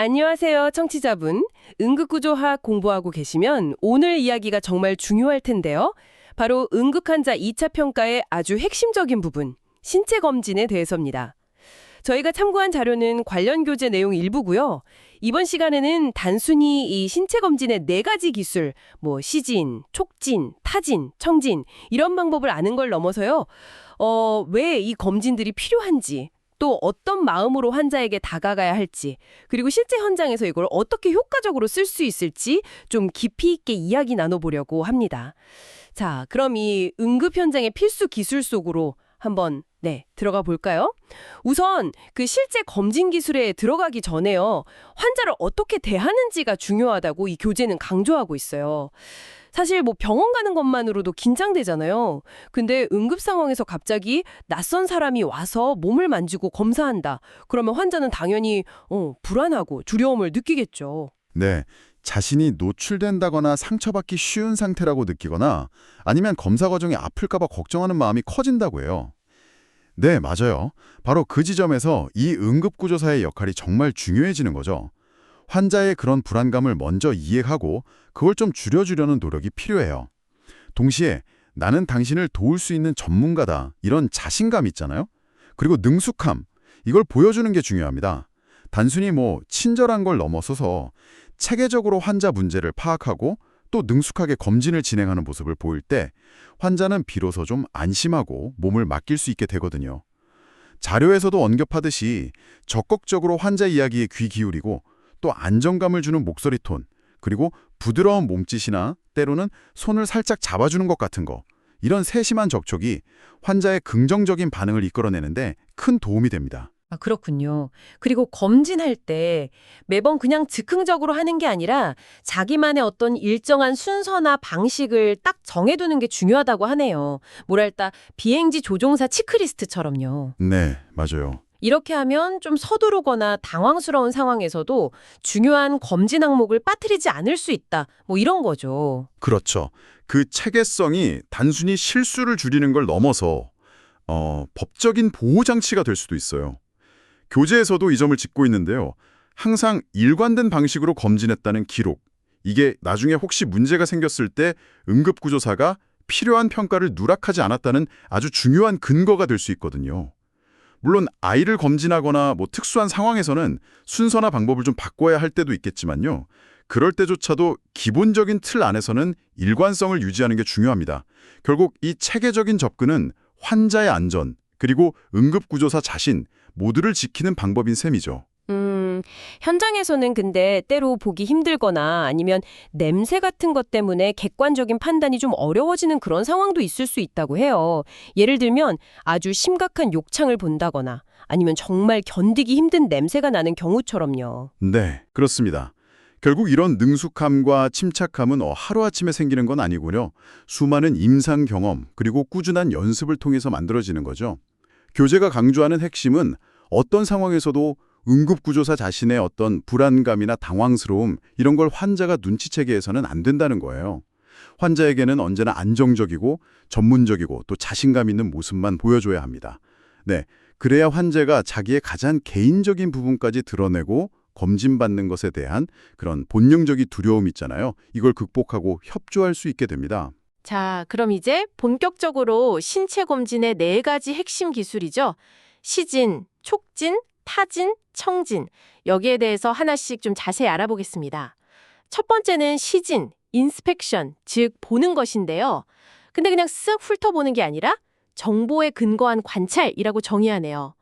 안녕하세요, 청취자분. 응급구조학 공부하고 계시면 오늘 이야기가 정말 중요할 텐데요. 바로 응급환자 2차 평가의 아주 핵심적인 부분, 신체 검진에 대해서입니다. 저희가 참고한 자료는 관련 교재 내용 일부고요. 이번 시간에는 단순히 이 신체 검진의 네 가지 기술, 뭐 시진, 촉진, 타진, 청진 이런 방법을 아는 걸 넘어서요. 어, 왜 이 검진들이 필요한지, 또 어떤 마음으로 환자에게 다가가야 할지, 그리고 실제 현장에서 이걸 어떻게 효과적으로 쓸 수 있을지 좀 깊이 있게 이야기 나눠보려고 합니다. 자, 그럼 이 응급 현장의 필수 기술 속으로 한번 네, 들어가 볼까요? 우선 그 실제 검진 기술에 들어가기 전에요. 환자를 어떻게 대하는지가 중요하다고 이 교재는 강조하고 있어요. 사실 뭐 병원 가는 것만으로도 긴장되잖아요. 근데 응급 상황에서 갑자기 낯선 사람이 와서 몸을 만지고 검사한다. 그러면 환자는 당연히 어, 불안하고 두려움을 느끼겠죠. 네, 자신이 노출된다거나 상처받기 쉬운 상태라고 느끼거나 아니면 검사 과정이 아플까 봐 걱정하는 마음이 커진다고 해요. 네, 맞아요. 바로 그 지점에서 이 응급구조사의 역할이 정말 중요해지는 거죠. 환자의 그런 불안감을 먼저 이해하고 그걸 좀 줄여주려는 노력이 필요해요. 동시에 나는 당신을 도울 수 있는 전문가다 이런 자신감 있잖아요. 그리고 능숙함 이걸 보여주는 게 중요합니다. 단순히 뭐 친절한 걸 넘어서서 체계적으로 환자 문제를 파악하고 또 능숙하게 검진을 진행하는 모습을 보일 때 환자는 비로소 좀 안심하고 몸을 맡길 수 있게 되거든요. 자료에서도 언급하듯이 적극적으로 환자 이야기에 귀 기울이고 또 안정감을 주는 목소리 톤, 그리고 부드러운 몸짓이나 때로는 손을 살짝 잡아주는 것 같은 거 이런 세심한 접촉이 환자의 긍정적인 반응을 이끌어내는데 큰 도움이 됩니다. 아, 그렇군요. 그리고 검진할 때 매번 그냥 즉흥적으로 하는 게 아니라 자기만의 어떤 일정한 순서나 방식을 딱 정해두는 게 중요하다고 하네요. 뭐랄까 비행지 조종사 체크리스트처럼요. 네, 맞아요. 이렇게 하면 좀 서두르거나 당황스러운 상황에서도 중요한 검진 항목을 빠뜨리지 않을 수 있다. 뭐 이런 거죠. 그렇죠. 그 체계성이 단순히 실수를 줄이는 걸 넘어서 어, 법적인 보호 장치가 될 수도 있어요. 교재에서도 이 점을 짚고 있는데요. 항상 일관된 방식으로 검진했다는 기록. 이게 나중에 혹시 문제가 생겼을 때 응급구조사가 필요한 평가를 누락하지 않았다는 아주 중요한 근거가 될 수 있거든요. 물론 아이를 검진하거나 뭐 특수한 상황에서는 순서나 방법을 좀 바꿔야 할 때도 있겠지만요. 그럴 때조차도 기본적인 틀 안에서는 일관성을 유지하는 게 중요합니다. 결국 이 체계적인 접근은 환자의 안전, 그리고 응급구조사 자신 모두를 지키는 방법인 셈이죠. 음, 현장에서는 근데 때로 보기 힘들거나 아니면 냄새 같은 것 때문에 객관적인 판단이 좀 어려워지는 그런 상황도 있을 수 있다고 해요. 예를 들면 아주 심각한 욕창을 본다거나 아니면 정말 견디기 힘든 냄새가 나는 경우처럼요. 네, 그렇습니다. 결국 이런 능숙함과 침착함은 어, 하루아침에 생기는 건 아니고요. 수많은 임상 경험 그리고 꾸준한 연습을 통해서 만들어지는 거죠. 교재가 강조하는 핵심은 어떤 상황에서도 응급구조사 자신의 어떤 불안감이나 당황스러움 이런 걸 환자가 눈치채게 해서는 안 된다는 거예요. 환자에게는 언제나 안정적이고 전문적이고 또 자신감 있는 모습만 보여줘야 합니다. 네, 그래야 환자가 자기의 가장 개인적인 부분까지 드러내고 검진받는 것에 대한 그런 본능적인 두려움 있잖아요. 이걸 극복하고 협조할 수 있게 됩니다. 자, 그럼 이제 본격적으로 신체 검진의 네 가지 핵심 기술이죠. 시진, 촉진, 타진, 청진. 여기에 대해서 하나씩 좀 자세히 알아보겠습니다. 첫 번째는 시진, 인스펙션, 즉 보는 것인데요. 근데 그냥 쓱 훑어보는 게 아니라 정보에 근거한 관찰이라고 정의하네요.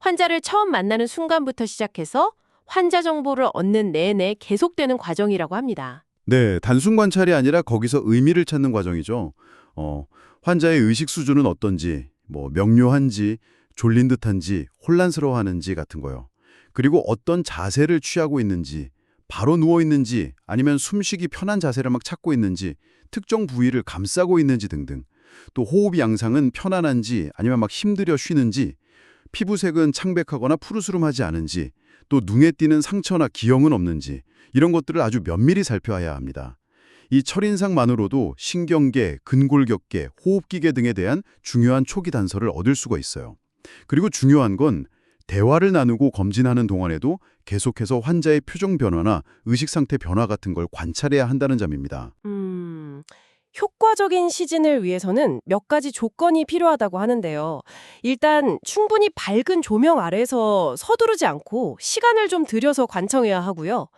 환자를 처음 만나는 순간부터 시작해서 환자 정보를 얻는 내내 계속되는 과정이라고 합니다. 네, 단순 관찰이 아니라 거기서 의미를 찾는 과정이죠. 어, 환자의 의식 수준은 어떤지, 뭐 명료한지, 졸린 듯한지, 혼란스러워하는지 같은 거요. 그리고 어떤 자세를 취하고 있는지, 바로 누워 있는지, 아니면 숨쉬기 편한 자세를 막 찾고 있는지, 특정 부위를 감싸고 있는지 등등. 또 호흡 양상은 편안한지, 아니면 막 힘들여 쉬는지, 피부색은 창백하거나 푸르스름하지 않은지, 또 눈에 띄는 상처나 기형은 없는지 이런 것들을 아주 면밀히 살펴야 합니다. 이 철인상만으로도 신경계, 근골격계, 호흡기계 등에 대한 중요한 초기 단서를 얻을 수가 있어요. 그리고 중요한 건 대화를 나누고 검진하는 동안에도 계속해서 환자의 표정 변화나 의식 상태 변화 같은 걸 관찰해야 한다는 점입니다. 음, 효과적인 시즌을 위해서는 몇 가지 조건이 필요하다고 하는데요. 일단 충분히 밝은 조명 아래서 서두르지 않고 시간을 좀 들여서 관청해야 하고요.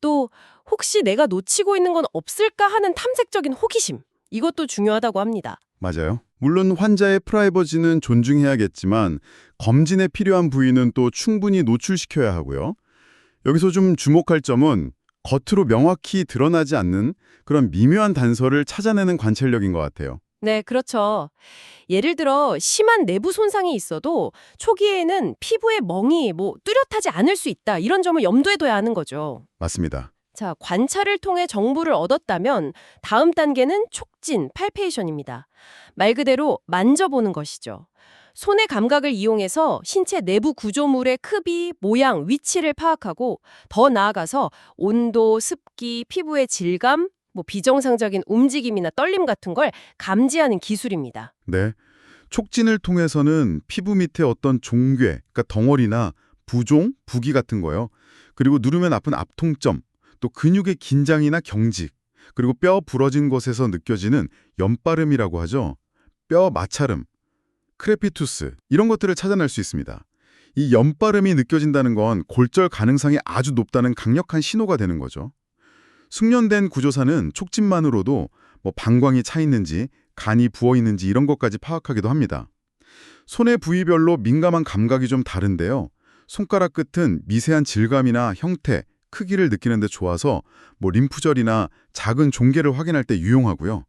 또 혹시 내가 놓치고 있는 건 없을까 하는 탐색적인 호기심. 이것도 중요하다고 합니다. 맞아요. 물론 환자의 프라이버시는 존중해야겠지만 검진에 필요한 부위는 또 충분히 노출시켜야 하고요. 여기서 좀 주목할 점은 겉으로 명확히 드러나지 않는 그런 미묘한 단서를 찾아내는 관찰력인 것 같아요. 네, 그렇죠. 예를 들어 심한 내부 손상이 있어도 초기에는 피부의 멍이 뭐 뚜렷하지 않을 수 있다. 이런 점을 염두에 둬야 하는 거죠. 맞습니다. 자, 관찰을 통해 정보를 얻었다면 다음 단계는 촉진, 팔페이션입니다. 말 그대로 만져보는 것이죠. 손의 감각을 이용해서 신체 내부 구조물의 크기, 모양, 위치를 파악하고 더 나아가서 온도, 습기, 피부의 질감, 뭐 비정상적인 움직임이나 떨림 같은 걸 감지하는 기술입니다. 네. 촉진을 통해서는 피부 밑에 어떤 종괴, 그러니까 덩어리나 부종, 부기 같은 거요. 그리고 누르면 아픈 압통점, 또 근육의 긴장이나 경직, 그리고 뼈 부러진 곳에서 느껴지는 연빠름이라고 하죠. 뼈 마찰음, 크레피투스 이런 것들을 찾아낼 수 있습니다. 이 연빠름이 느껴진다는 건 골절 가능성이 아주 높다는 강력한 신호가 되는 거죠. 숙련된 구조사는 촉진만으로도 뭐 방광이 차 있는지, 간이 부어 있는지 이런 것까지 파악하기도 합니다. 손의 부위별로 민감한 감각이 좀 다른데요. 손가락 끝은 미세한 질감이나 형태, 크기를 느끼는 데 좋아서 뭐 림프절이나 작은 종괴를 확인할 때 유용하고요.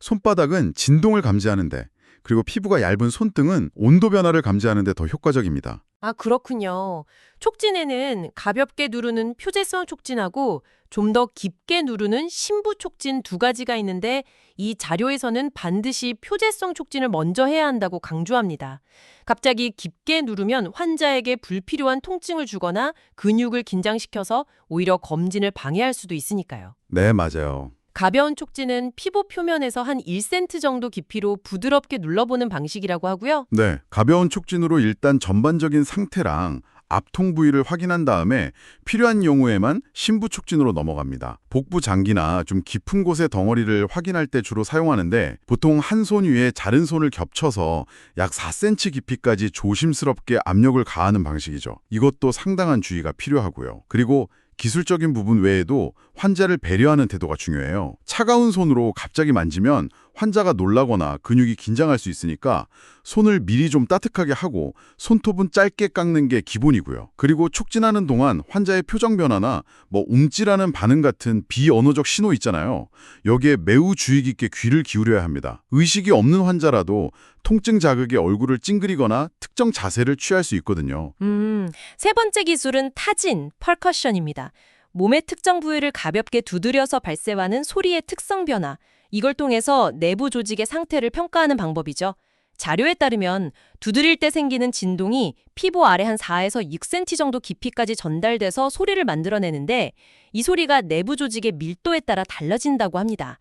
손바닥은 진동을 감지하는데 그리고 피부가 얇은 손등은 온도 변화를 감지하는 데 더 효과적입니다. 아, 그렇군요. 촉진에는 가볍게 누르는 표재성 촉진하고 좀 더 깊게 누르는 심부 촉진 두 가지가 있는데 이 자료에서는 반드시 표재성 촉진을 먼저 해야 한다고 강조합니다. 갑자기 깊게 누르면 환자에게 불필요한 통증을 주거나 근육을 긴장시켜서 오히려 검진을 방해할 수도 있으니까요. 네, 맞아요. 가벼운 촉진은 피부 표면에서 한 1cm 정도 깊이로 부드럽게 눌러보는 방식이라고 하고요. 네, 가벼운 촉진으로 일단 전반적인 상태랑 압통 부위를 확인한 다음에 필요한 경우에만 심부 촉진으로 넘어갑니다. 복부 장기나 좀 깊은 곳의 덩어리를 확인할 때 주로 사용하는데 보통 한 손 위에 자른 손을 겹쳐서 약 4cm 깊이까지 조심스럽게 압력을 가하는 방식이죠. 이것도 상당한 주의가 필요하고요. 그리고 기술적인 부분 외에도 환자를 배려하는 태도가 중요해요. 차가운 손으로 갑자기 만지면 환자가 놀라거나 근육이 긴장할 수 있으니까 손을 미리 좀 따뜻하게 하고 손톱은 짧게 깎는 게 기본이고요. 그리고 촉진하는 동안 환자의 표정 변화나 뭐 움찔하는 반응 같은 비언어적 신호 있잖아요. 여기에 매우 주의 깊게 귀를 기울여야 합니다. 의식이 없는 환자라도 통증 자극에 얼굴을 찡그리거나 특정 자세를 취할 수 있거든요. 음, 세 번째 기술은 타진, 펄커션입니다. 몸의 특정 부위를 가볍게 두드려서 발생하는 소리의 특성 변화. 이걸 통해서 내부 조직의 상태를 평가하는 방법이죠. 자료에 따르면 두드릴 때 생기는 진동이 피부 아래 한 4에서 6cm 정도 깊이까지 전달돼서 소리를 만들어내는데 이 소리가 내부 조직의 밀도에 따라 달라진다고 합니다.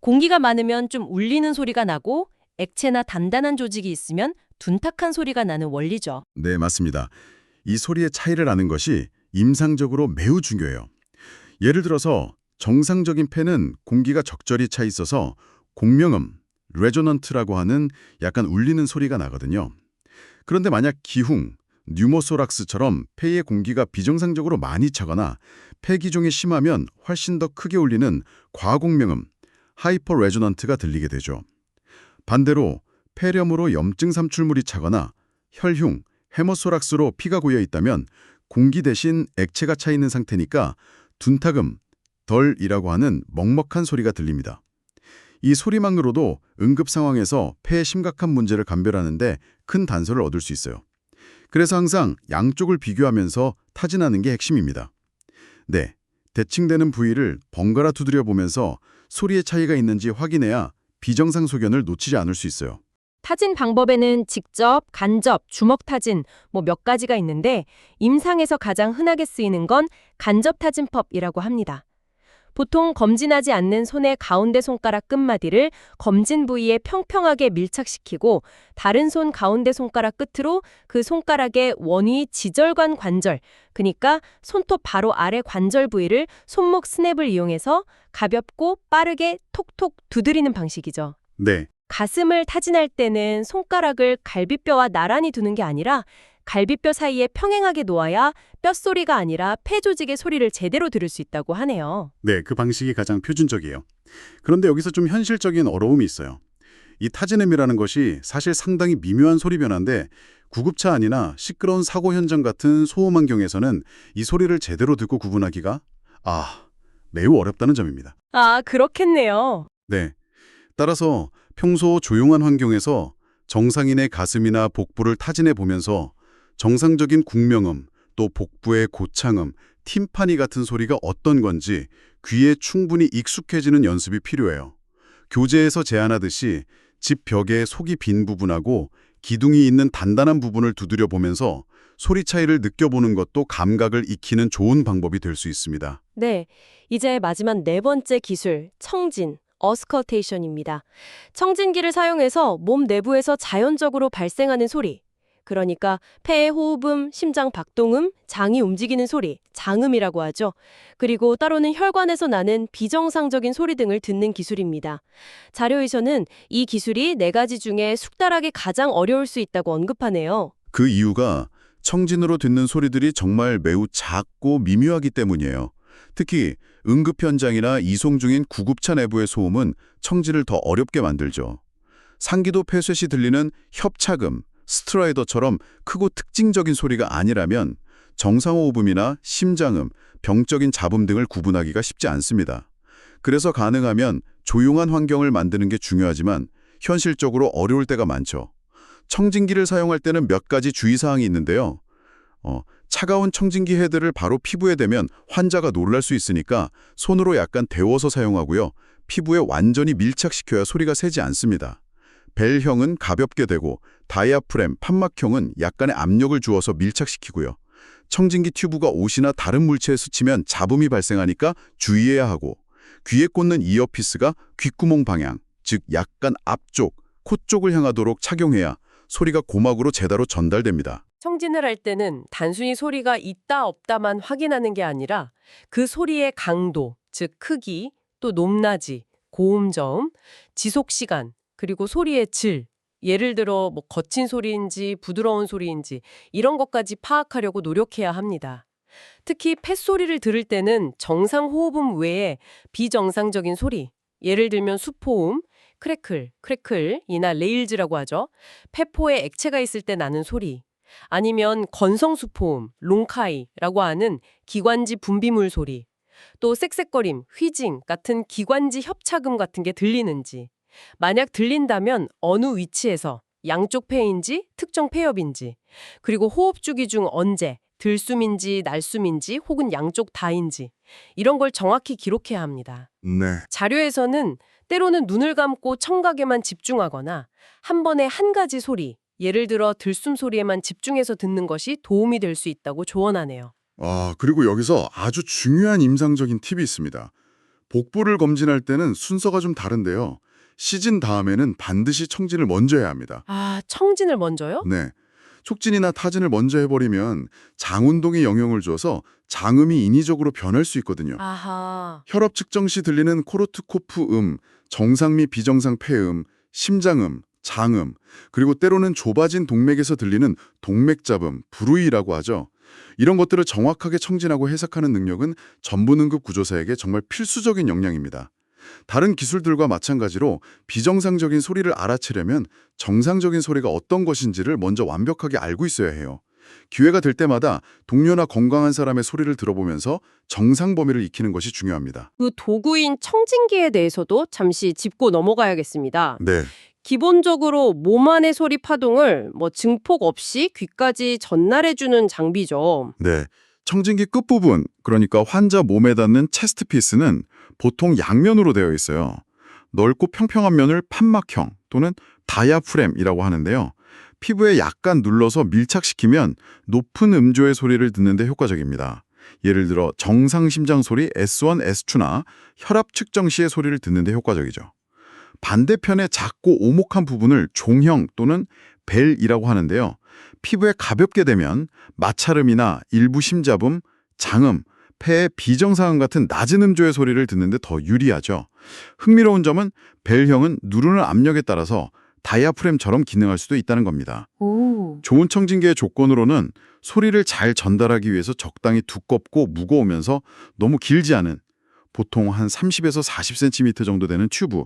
공기가 많으면 좀 울리는 소리가 나고 액체나 단단한 조직이 있으면 둔탁한 소리가 나는 원리죠. 네, 맞습니다. 이 소리의 차이를 아는 것이 임상적으로 매우 중요해요. 예를 들어서 정상적인 폐는 공기가 적절히 차 있어서 공명음, 레조넌트라고 하는 약간 울리는 소리가 나거든요. 그런데 만약 기흉, 뉴모소락스처럼 폐의 공기가 비정상적으로 많이 차거나 폐 기종이 심하면 훨씬 더 크게 울리는 과공명음, 하이퍼 레조넌트가 들리게 되죠. 반대로 폐렴으로 염증 삼출물이 차거나 혈흉, 헤모소락스로 피가 고여 있다면 공기 대신 액체가 차 있는 상태니까 둔탁음, 덜이라고 하는 먹먹한 소리가 들립니다. 이 소리만으로도 응급 상황에서 폐의 심각한 문제를 감별하는데 큰 단서를 얻을 수 있어요. 그래서 항상 양쪽을 비교하면서 타진하는 게 핵심입니다. 네, 대칭되는 부위를 번갈아 두드려 보면서 소리의 차이가 있는지 확인해야 비정상 소견을 놓치지 않을 수 있어요. 타진 방법에는 직접, 간접, 주먹 타진 뭐 몇 가지가 있는데 임상에서 가장 흔하게 쓰이는 건 간접 타진법이라고 합니다. 보통 검진하지 않는 손의 가운데 손가락 끝마디를 검진 부위에 평평하게 밀착시키고 다른 손 가운데 손가락 끝으로 그 손가락의 원위 지절관 관절, 그니까 손톱 바로 아래 관절 부위를 손목 스냅을 이용해서 가볍고 빠르게 톡톡 두드리는 방식이죠. 네. 가슴을 타진할 때는 손가락을 갈비뼈와 나란히 두는 게 아니라 갈비뼈 사이에 평행하게 놓아야 뼛소리가 아니라 폐 조직의 소리를 제대로 들을 수 있다고 하네요. 네, 그 방식이 가장 표준적이에요. 그런데 여기서 좀 현실적인 어려움이 있어요. 이 타진음이라는 것이 사실 상당히 미묘한 소리 변화인데 구급차 안이나 시끄러운 사고 현장 같은 소음 환경에서는 이 소리를 제대로 듣고 구분하기가 아, 매우 어렵다는 점입니다. 아, 그렇겠네요. 네. 따라서 평소 조용한 환경에서 정상인의 가슴이나 복부를 타진해 보면서 정상적인 국명음, 또 복부의 고창음, 팀파니 같은 소리가 어떤 건지 귀에 충분히 익숙해지는 연습이 필요해요. 교재에서 제안하듯이 집 벽에 속이 빈 부분하고 기둥이 있는 단단한 부분을 두드려 보면서 소리 차이를 느껴보는 것도 감각을 익히는 좋은 방법이 될 수 있습니다. 네, 이제 마지막 네 번째 기술, 청진, 어스컬테이션입니다. 청진기를 사용해서 몸 내부에서 자연적으로 발생하는 소리, 그러니까 폐의 호흡음, 심장 박동음, 장이 움직이는 소리, 장음이라고 하죠. 그리고 따로는 혈관에서 나는 비정상적인 소리 등을 듣는 기술입니다. 자료에서는 이 기술이 네 가지 중에 숙달하기 가장 어려울 수 있다고 언급하네요. 그 이유가 청진으로 듣는 소리들이 정말 매우 작고 미묘하기 때문이에요. 특히 응급 현장이나 이송 중인 구급차 내부의 소음은 청진을 더 어렵게 만들죠. 상기도 폐쇄 시 들리는 협착음, 스트라이더처럼 크고 특징적인 소리가 아니라면 정상호흡음이나 심장음, 병적인 잡음 등을 구분하기가 쉽지 않습니다. 그래서 가능하면 조용한 환경을 만드는 게 중요하지만 현실적으로 어려울 때가 많죠. 청진기를 사용할 때는 몇 가지 주의사항이 있는데요. 어, 차가운 청진기 헤드를 바로 피부에 대면 환자가 놀랄 수 있으니까 손으로 약간 데워서 사용하고요. 피부에 완전히 밀착시켜야 소리가 새지 않습니다. 벨형은 가볍게 되고 다이아프램, 판막형은 약간의 압력을 주어서 밀착시키고요. 청진기 튜브가 옷이나 다른 물체에 스치면 잡음이 발생하니까 주의해야 하고 귀에 꽂는 이어피스가 귓구멍 방향, 즉 약간 앞쪽, 코 쪽을 향하도록 착용해야 소리가 고막으로 제대로 전달됩니다. 청진을 할 때는 단순히 소리가 있다 없다만 확인하는 게 아니라 그 소리의 강도, 즉 크기, 또 높낮이, 고음 저음, 지속 시간, 그리고 소리의 질, 예를 들어 뭐 거친 소리인지 부드러운 소리인지 이런 것까지 파악하려고 노력해야 합니다. 특히 폐소리를 들을 때는 정상 호흡음 외에 비정상적인 소리, 예를 들면 수포음, 크래클, 크래클이나 레일즈라고 하죠. 폐포에 액체가 있을 때 나는 소리, 아니면 건성수포음, 롱카이라고 하는 기관지 분비물 소리, 또 쌕쌕거림, 휘징 같은 기관지 협착음 같은 게 들리는지, 만약 들린다면 어느 위치에서 양쪽 폐인지 특정 폐엽인지, 그리고 호흡 주기 중 언제, 들숨인지 날숨인지 혹은 양쪽 다인지 이런 걸 정확히 기록해야 합니다. 네. 자료에서는 때로는 눈을 감고 청각에만 집중하거나 한 번에 한 가지 소리, 예를 들어 들숨 소리에만 집중해서 듣는 것이 도움이 될 수 있다고 조언하네요. 아, 그리고 여기서 아주 중요한 임상적인 팁이 있습니다. 복부를 검진할 때는 순서가 좀 다른데요. 시진 다음에는 반드시 청진을 먼저 해야 합니다. 아, 청진을 먼저요? 네. 촉진이나 타진을 먼저 해버리면 장운동에 영향을 줘서 장음이 인위적으로 변할 수 있거든요. 아하. 혈압 측정 시 들리는 코르트코프 음, 정상 및 비정상 폐음, 심장음, 장음, 그리고 때로는 좁아진 동맥에서 들리는 동맥잡음, 불우이라고 하죠. 이런 것들을 정확하게 청진하고 해석하는 능력은 전부능급 구조사에게 정말 필수적인 역량입니다. 다른 기술들과 마찬가지로 비정상적인 소리를 알아채려면 정상적인 소리가 어떤 것인지를 먼저 완벽하게 알고 있어야 해요. 기회가 될 때마다 동료나 건강한 사람의 소리를 들어보면서 정상 범위를 익히는 것이 중요합니다. 그 도구인 청진기에 대해서도 잠시 짚고 넘어가야겠습니다. 네. 기본적으로 몸 안의 소리 파동을 뭐 증폭 없이 귀까지 전달해주는 장비죠. 네. 청진기 끝부분, 그러니까 환자 몸에 닿는 체스트 피스는 보통 양면으로 되어 있어요. 넓고 평평한 면을 판막형 또는 다이아프램이라고 하는데요. 피부에 약간 눌러서 밀착시키면 높은 음조의 소리를 듣는 데 효과적입니다. 예를 들어 정상 심장 소리 S1, S2나 혈압 측정 시의 소리를 듣는 데 효과적이죠. 반대편의 작고 오목한 부분을 종형 또는 벨이라고 하는데요. 피부에 가볍게 되면 마찰음이나 일부 심잡음, 장음, 폐의 비정상음 같은 낮은 음조의 소리를 듣는데 더 유리하죠. 흥미로운 점은 벨형은 누르는 압력에 따라서 다이아프램처럼 기능할 수도 있다는 겁니다. 오. 좋은 청진기의 조건으로는 소리를 잘 전달하기 위해서 적당히 두껍고 무거우면서 너무 길지 않은 보통 한 30에서 40cm 정도 되는 튜브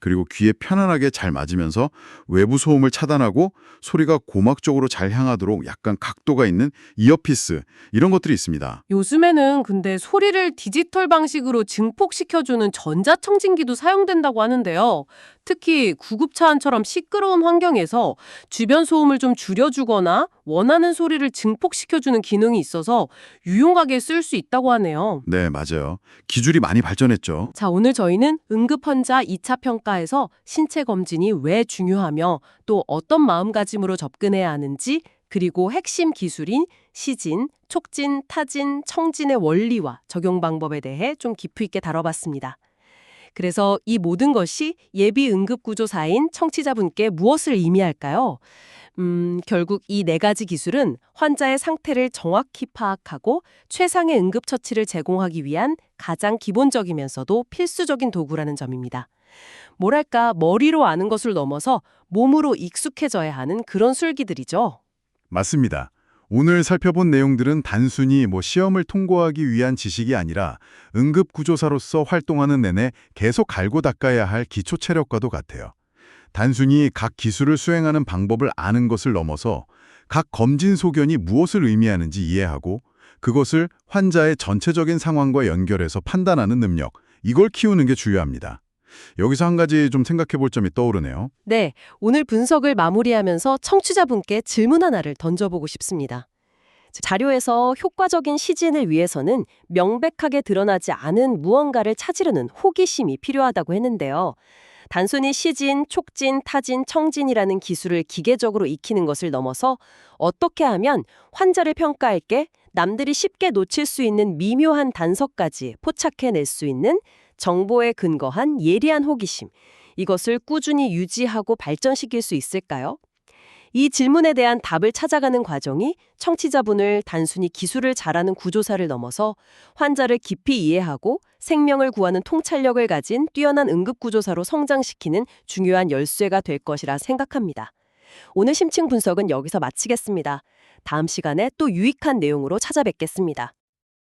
그리고 귀에 편안하게 잘 맞으면서 외부 소음을 차단하고 소리가 고막 쪽으로 잘 향하도록 약간 각도가 있는 이어피스 이런 것들이 있습니다. 요즘에는 근데 소리를 디지털 방식으로 증폭시켜주는 전자청진기도 사용된다고 하는데요. 특히 구급차 안처럼 시끄러운 환경에서 주변 소음을 좀 줄여주거나 원하는 소리를 증폭시켜주는 기능이 있어서 유용하게 쓸 수 있다고 하네요. 네, 맞아요. 기술이 많이 발전했죠. 자, 오늘 저희는 응급 환자 2차 평가에서 신체 검진이 왜 중요하며 또 어떤 마음가짐으로 접근해야 하는지 그리고 핵심 기술인 시진, 촉진, 타진, 청진의 원리와 적용 방법에 대해 좀 깊이 있게 다뤄봤습니다. 그래서 이 모든 것이 예비 응급구조사인 청취자분께 무엇을 의미할까요? 음, 결국 이 네 가지 기술은 환자의 상태를 정확히 파악하고 최상의 응급처치를 제공하기 위한 가장 기본적이면서도 필수적인 도구라는 점입니다. 뭐랄까, 머리로 아는 것을 넘어서 몸으로 익숙해져야 하는 그런 술기들이죠. 맞습니다. 오늘 살펴본 내용들은 단순히 뭐 시험을 통과하기 위한 지식이 아니라 응급구조사로서 활동하는 내내 계속 갈고 닦아야 할 기초 체력과도 같아요. 단순히 각 기술을 수행하는 방법을 아는 것을 넘어서 각 검진 소견이 무엇을 의미하는지 이해하고 그것을 환자의 전체적인 상황과 연결해서 판단하는 능력, 이걸 키우는 게 중요합니다. 여기서 한 가지 좀 생각해 볼 점이 떠오르네요. 네, 오늘 분석을 마무리하면서 청취자분께 질문 하나를 던져보고 싶습니다. 자료에서 효과적인 시진을 위해서는 명백하게 드러나지 않은 무언가를 찾으려는 호기심이 필요하다고 했는데요. 단순히 시진, 촉진, 타진, 청진이라는 기술을 기계적으로 익히는 것을 넘어서 어떻게 하면 환자를 평가할 게 남들이 쉽게 놓칠 수 있는 미묘한 단서까지 포착해낼 수 있는 정보에 근거한 예리한 호기심, 이것을 꾸준히 유지하고 발전시킬 수 있을까요? 이 질문에 대한 답을 찾아가는 과정이 청취자분을 단순히 기술을 잘하는 구조사를 넘어서 환자를 깊이 이해하고 생명을 구하는 통찰력을 가진 뛰어난 응급구조사로 성장시키는 중요한 열쇠가 될 것이라 생각합니다. 오늘 심층 분석은 여기서 마치겠습니다. 다음 시간에 또 유익한 내용으로 찾아뵙겠습니다.